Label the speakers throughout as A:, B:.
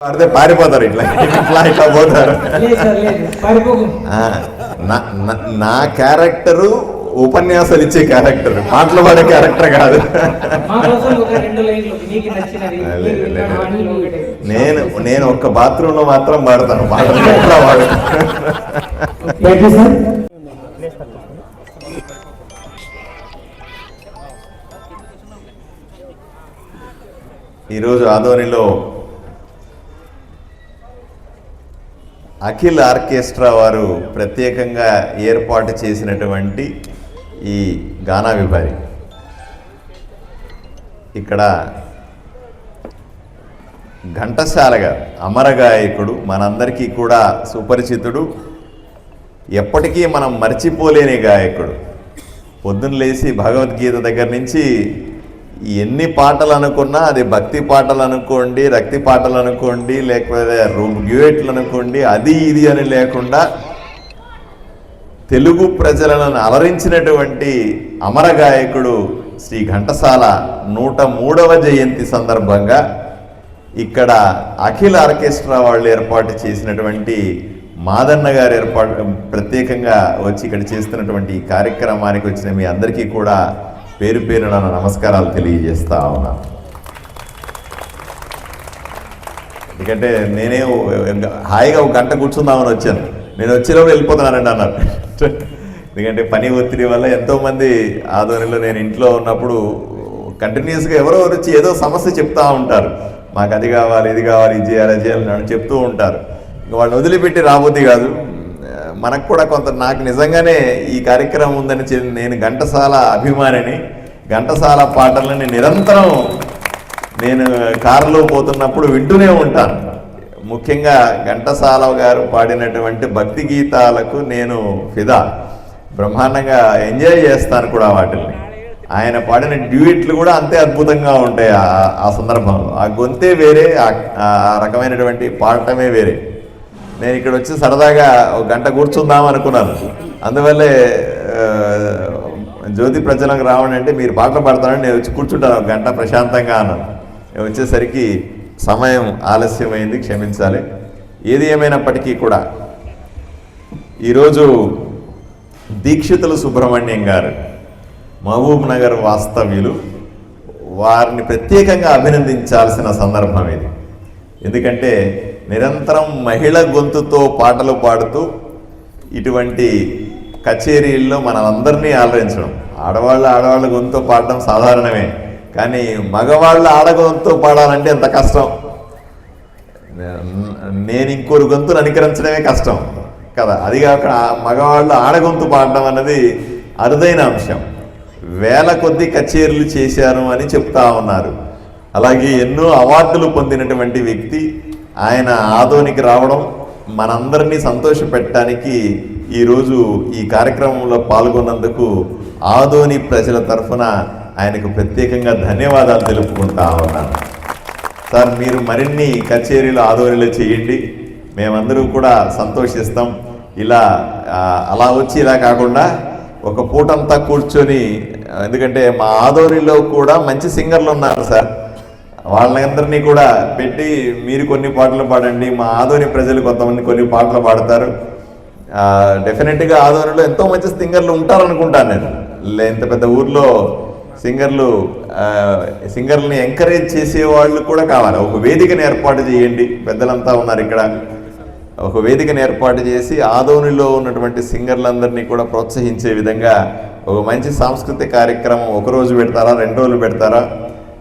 A: పడితే పారిపోతారు ఇట్లా. ఇట్లా ఇట్లా పోతారు. నా- క్యారెక్టరు ఉపన్యాసాలు ఇచ్చే క్యారెక్టర్. పాటలు పాడే క్యారెక్టర్ కాదు. నేను నేను ఒక్క బాత్రూమ్లో మాత్రం పాడతాను పాటలు ఎట్లా పాడు? ఈరోజు ఆదోనిలో అఖిల్ ఆర్కెస్ట్రా వారు ప్రత్యేకంగా ఏర్పాటు చేసినటువంటి ఈ గానా విభారి ఇక్కడ ఘంటశాలగా అమరగాయకుడు అమర గాయకుడు మనందరికీ కూడా సుపరిచితుడు. ఎప్పటికీ మనం మర్చిపోలేని గాయకుడు. పొద్దున్న లేచి భగవద్గీత దగ్గర నుంచి ఎన్ని పాటలు అనుకున్నా అది భక్తి పాటలు అనుకోండి రక్తి పాటలు అనుకోండి లేకపోతే గ్యూయేట్లు అనుకోండి అది ఇది అని లేకుండా తెలుగు ప్రజలను అలరించినటువంటి అమర గాయకుడు శ్రీ ఘంటసాల నూట మూడవ జయంతి సందర్భంగా ఇక్కడ అఖిల ఆర్కెస్ట్రా వాళ్ళు ఏర్పాటు చేసినటువంటి మాదన్న గారు ఏర్పాటు ప్రత్యేకంగా వచ్చి ఇక్కడ చేస్తున్నటువంటి ఈ కార్యక్రమానికి వచ్చిన మీ అందరికీ కూడా పేరు పేరున నా నమస్కారాలు తెలియజేస్తా ఉన్నాను ఎందుకంటే నేనే హాయిగా ఒక గంట కూర్చుందామని వచ్చాను. నేను వచ్చినప్పుడు వెళ్ళిపోతున్నానండి అన్నారు. ఎందుకంటే పని ఒత్తిడి వల్ల ఎంతోమంది ఆధ్వర్యంలో నేను ఇంట్లో ఉన్నప్పుడు కంటిన్యూస్గా ఎవరో వచ్చి ఏదో సమస్య చెప్తూ ఉంటారు. మాకు అది కావాలి ఇది కావాలి ఇది చేయాలి అది చేయాలి అని చెప్తూ ఉంటారు. ఇంక వాళ్ళని వదిలిపెట్టి రాబోద్ది కాదు. మనకు కూడా కొంత నాకు నిజంగానే ఈ కార్యక్రమం ఉందని చె- నేను ఘంటసాల అభిమానిని ఘంటసాల పాటలని నిరంతరం నేను కారులో పోతున్నప్పుడు వింటూనే ఉంటాను. ముఖ్యంగా ఘంటసాల గారు పాడినటువంటి భక్తి గీతాలకు నేను ఫిదా. బ్రహ్మాండంగా ఎంజాయ్ చేస్తాను కూడా వాటిని ఆయన పాడిన డ్యూయిట్లు కూడా అంతే అద్భుతంగా ఉంటాయి ఆ- ఆ సందర్భంలో. ఆ గొంతే వేరే ఆ రకమైనటువంటి పాడటమే వేరే. నేను ఇక్కడ వచ్చి సరదాగా ఒక గంట కూర్చుందాం అనుకున్నాను. అందువల్లే జ్యోతి ప్రజలకు రావడం అంటే మీరు పాటలు పాడతారని నేను వచ్చి కూర్చుంటాను ఒక గంట ప్రశాంతంగా అన్నాను. నేను వచ్చేసరికి సమయం ఆలస్యమైంది క్షమించాలి. ఏది ఏమైనప్పటికీ కూడా ఈరోజు దీక్షితులు సుబ్రహ్మణ్యం గారు మహబూబ్ నగర్ వాస్తవ్యులు వారిని ప్రత్యేకంగా అభినందించాల్సిన సందర్భం ఇది. ఎందుకంటే నిరంతరం మహిళ గొంతుతో పాటలు పాడుతూ ఇటువంటి కచేరీల్లో మనందరినీ ఆలరించడం ఆడవాళ్ళు ఆడవాళ్ళ గొంతుతో పాడడం సాధారణమే. కానీ మగవాళ్ళు ఆడగొంతుతో పాడాలంటే ఎంత కష్టం? నేను ఇంకోరు గొంతును అనుకరించడమే కష్టం కదా. అది కాక మగవాళ్ళు ఆడగొంతు పాడడం అన్నది అరుదైన అంశం. వేల కొద్ది కచేరీలు చేశారు అని చెప్తా ఉన్నారు. అలాగే ఎన్నో అవార్డులు పొందినటువంటి వ్యక్తి ఆయన ఆదోనికి రావడం మనందరినీ సంతోషపెట్టడానికి ఈరోజు ఈ కార్యక్రమంలో పాల్గొన్నందుకు ఆదోని ప్రజల తరఫున ఆయనకు ప్రత్యేకంగా ధన్యవాదాలు తెలుపుకుంటా ఉన్నాను. సార్ మీరు మరిన్ని కచేరీలు ఆదోనిలో చేయండి. మేమందరూ కూడా సంతోషిస్తాం. ఇలా అలా వచ్చి ఇలా కాకుండా ఒక పూటంతా కూర్చొని ఎందుకంటే మా ఆదోనిలో కూడా మంచి సింగర్లు ఉన్నారు సార్. వాళ్ళందరినీ కూడా పెట్టి మీరు కొన్ని పాటలు పాడండి. మా ఆదోని ప్రజలు కొంతమంది కొన్ని పాటలు పాడతారు. డెఫినెట్గా ఆదోనిలో ఎంతో మంచి సింగర్లు ఉంటారనుకుంటాను నేను. లే- ఇంత పెద్ద ఊర్లో సింగర్లు సింగర్లని ఎంకరేజ్ చేసే వాళ్ళు కూడా కావాలి. ఒక వేదికను ఏర్పాటు చేయండి. పెద్దలంతా ఉన్నారు ఇక్కడ. ఒక వేదికను ఏర్పాటు చేసి ఆదోనిలో ఉన్నటువంటి సింగర్లందరినీ కూడా ప్రోత్సహించే విధంగా ఒక మంచి సాంస్కృతిక కార్యక్రమం ఒక రోజు పెడతారా రెండు రోజులు పెడతారా?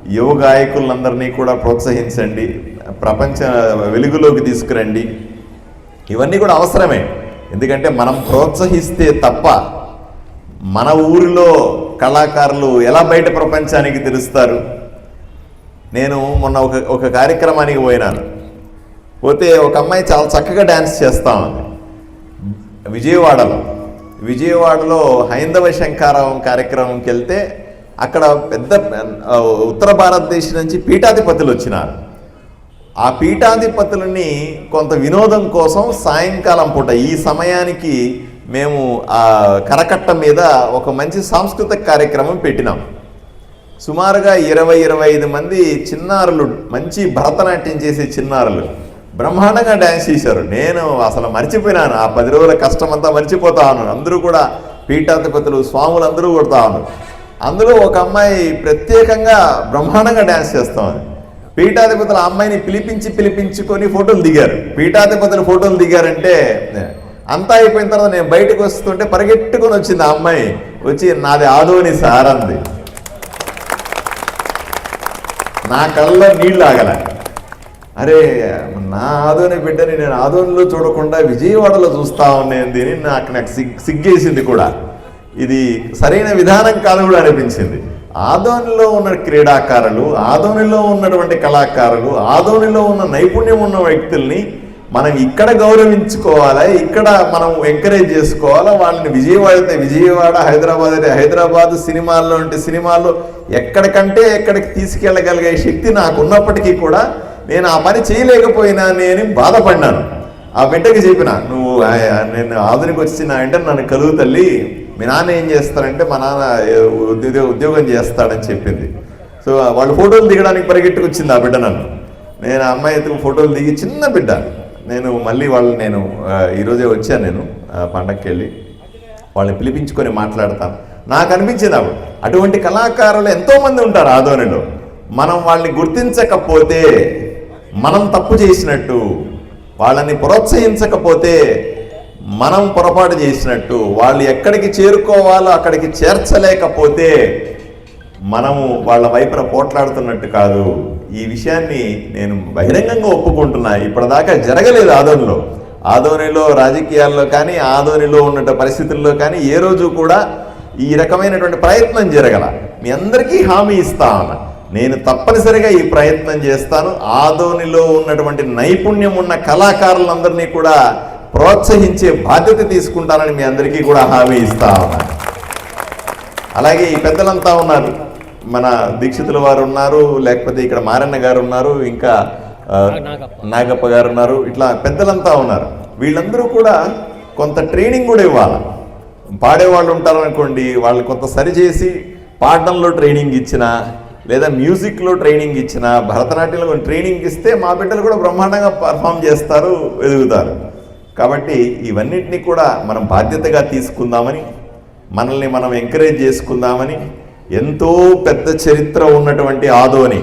A: యువ గాయకులందరినీ కూడా ప్రోత్సహించండి ప్రపంచ వెలుగులోకి తీసుకురండి. ఇవన్నీ కూడా అవసరమే. ఎందుకంటే మనం ప్రోత్సహిస్తే తప్ప మన ఊరిలో కళాకారులు ఎలా బయట ప్రపంచానికి తెలుస్తారు? నేను మొన్న ఒక ఒక కార్యక్రమానికి పోయినాను. పోతే ఒక అమ్మాయి చాలా చక్కగా డ్యాన్స్ చేస్తా ఉంది. విజయవాడలో. విజయవాడలో హైందవ శంకారావం కార్యక్రమంకి వెళ్తే అక్కడ పెద్ద ఉత్తర భారతదేశం నుంచి పీఠాధిపతులు వచ్చినారు. ఆ పీఠాధిపతులని కొంత వినోదం కోసం సాయంకాలం పూట ఈ సమయానికి మేము ఆ కరకట్ట మీద ఒక మంచి సాంస్కృతిక కార్యక్రమం పెట్టినాం. సుమారుగా ఇరవై ఇరవై ఐదు మంది చిన్నారులు మంచి భరతనాట్యం చేసే చిన్నారులు బ్రహ్మాండంగా డ్యాన్స్ చేశారు. నేను అసలు మర్చిపోయినాను. ఆ పది రోజుల కష్టం అంతా మర్చిపోతా ఉన్నాను. అందరూ కూడా పీఠాధిపతులు స్వాములు అందరూ కొడతా ఉన్నారు. అందులో ఒక అమ్మాయి ప్రత్యేకంగా బ్రహ్మాండంగా డ్యాన్స్ చేస్తామని. పీఠాధిపతులు ఆ అమ్మాయిని పిలిపించి పిలిపించుకొని ఫోటోలు దిగారు. పీఠాధిపతులు ఫోటోలు దిగారంటే అంతా అయిపోయిన తర్వాత నేను బయటకు వస్తుంటే పరిగెట్టుకొని వచ్చింది ఆ అమ్మాయి. వచ్చి నాది ఆదోని సారంది నా కళ్ళలో నీళ్ళు ఆగల. అరే నా ఆదోని బిడ్డని నేను ఆదోనిలో చూడకుండా విజయవాడలో చూస్తా ఉన్నది నాకు నాకు సిగ్ సిగ్గేసింది కూడా. ఇది సరైన విధానం కాదు కూడా అనిపించింది. ఆదోనిలో ఉన్న క్రీడాకారులు ఆదోనిలో ఉన్నటువంటి కళాకారులు ఆదోనిలో ఉన్న నైపుణ్యం ఉన్న వ్యక్తుల్ని మనం ఇక్కడ గౌరవించుకోవాలా ఇక్కడ మనం ఎంకరేజ్ చేసుకోవాలా వాళ్ళని విజయవాడ అయితే విజయవాడ హైదరాబాద్ అయితే హైదరాబాద్ సినిమాల్లో అంటే సినిమాల్లో ఎక్కడికంటే ఎక్కడికి తీసుకెళ్ళగలిగే శక్తి నాకు ఉన్నప్పటికీ కూడా నేను ఆ పని చేయలేకపోయినా నేను బాధపడినాను ఆ బిడ్డకి చెప్పిన నువ్వు నేను ఆధునిక వచ్చిన అంటే నన్ను కలుగు తల్లి మీ నాన్న ఏం చేస్తారంటే మా నాన్న ఉద్యోగం చేస్తాడని చెప్పింది. సో వాళ్ళు ఫోటోలు దిగడానికి పరిగెట్టుకొచ్చింది ఆ బిడ్డ నన్ను. నేను ఆ అమ్మాయితో ఫోటోలు దిగి చిన్న బిడ్డ. నేను మళ్ళీ వాళ్ళు నేను ఈరోజే వచ్చాను నేను పండగకి పండక్కి వెళ్ళి వాళ్ళని పిలిపించుకొని మాట్లాడతాను. నాకు అనిపించింది అప్పుడు అటువంటి కళాకారులు ఎంతోమంది ఉంటారు ఆధోనిలో మనం వాళ్ళని గుర్తించకపోతే మనం తప్పు చేసినట్టు వాళ్ళని ప్రోత్సహించకపోతే మనం పొరపాటు చేసినట్టు వాళ్ళు ఎక్కడికి చేరుకోవాలో అక్కడికి చేర్చలేకపోతే మనము వాళ్ళ వైపున పోట్లాడుతున్నట్టు కాదు. ఈ విషయాన్ని నేను బహిరంగంగా ఒప్పుకుంటున్నా. ఇప్పటిదాకా జరగలేదు ఆదోనిలో. ఆదోనిలో రాజకీయాల్లో కానీ ఆదోనిలో ఉన్న పరిస్థితుల్లో కానీ ఏ రోజు కూడా ఈ రకమైనటువంటి ప్రయత్నం జరగల. మీ అందరికీ హామీ ఇస్తా అన్న నేను తప్పనిసరిగా ఈ ప్రయత్నం చేస్తాను. ఆదోనిలో ఉన్నటువంటి నైపుణ్యం ఉన్న కళాకారులందరినీ కూడా ప్రోత్సహించే బాధ్యత తీసుకుంటానని మీ అందరికీ కూడా హామీ ఇస్తా ఉన్నా. అలాగే ఈ పెద్దలంతా ఉన్నారు. మన దీక్షితుల వారు ఉన్నారు లేకపోతే ఇక్కడ మారన్న గారు ఉన్నారు ఇంకా నాగప్ప. గారు ఉన్నారు. ఇట్లా పెద్దలంతా ఉన్నారు. వీళ్ళందరూ కూడా కొంత ట్రైనింగ్ కూడా ఇవ్వాలి. పాడేవాళ్ళు ఉంటారు అనుకోండి వాళ్ళు కొంత సరిచేసి పాడడంలో ట్రైనింగ్ ఇచ్చిన లేదా మ్యూజిక్లో ట్రైనింగ్ ఇచ్చిన భరతనాట్యంలో ట్రైనింగ్ ఇస్తే మా బిడ్డలు కూడా బ్రహ్మాండంగా పర్ఫామ్ చేస్తారు ఎదుగుతారు. కాబట్టి ఇవన్నిటినీ కూడా మనం బాధ్యతగా తీసుకుందామని మనల్ని మనం ఎంకరేజ్ చేసుకుందామని ఎంతో పెద్ద చరిత్ర ఉన్నటువంటి ఆదోని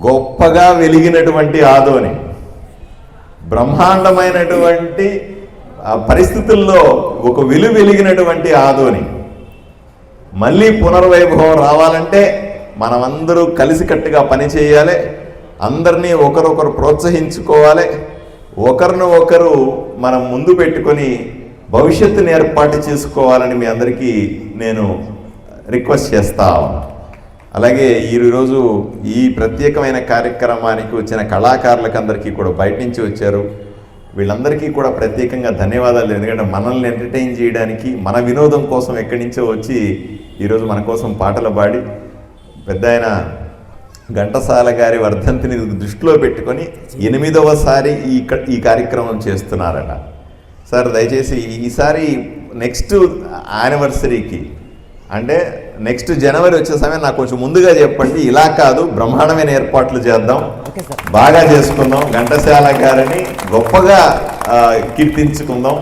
A: గొప్పగా వెలిగినటువంటి ఆదోని బ్రహ్మాండమైనటువంటి ఆ పరిస్థితుల్లో ఒక విలు వెలిగినటువంటి ఆదోని మళ్ళీ పునర్వైభవం రావాలంటే మనమందరూ కలిసికట్టుగా పనిచేయాలి అందరినీ ఒకరొకరు ప్రోత్సహించుకోవాలి ఒకరిని ఒకరు మనం ముందు పెట్టుకొని భవిష్యత్తుని ఏర్పాటు చేసుకోవాలని మీ అందరికీ నేను రిక్వెస్ట్ చేస్తా అలాగే ఈరోజు ఈ ప్రత్యేకమైన కార్యక్రమానికి వచ్చిన కళాకారులకు అందరికీ కూడా బయట నుంచి వచ్చారు. వీళ్ళందరికీ కూడా ప్రత్యేకంగా ధన్యవాదాలు ఎందుకంటే మనల్ని ఎంటర్టైన్ చేయడానికి మన వినోదం కోసం ఎక్కడి నుంచో వచ్చి ఈరోజు మన కోసం పాటలు పాడి పెద్ద ఆయన ఘంటసాల గారి వర్ధంతిని దృష్టిలో పెట్టుకొని ఎనిమిదవసారి ఈ ఈ కార్యక్రమం చేస్తున్నారట. సార్ దయచేసి ఈసారి నెక్స్ట్ యానివర్సరీకి అంటే నెక్స్ట్ జనవరి వచ్చే సమయం నాకు కొంచెం ముందుగా చెప్పండి. ఇలా కాదు బ్రహ్మాండమైన ఏర్పాట్లు చేద్దాం. బాగా చేసుకుందాం. ఘంటసాల గారిని గొప్పగా కీర్తించుకుందాం.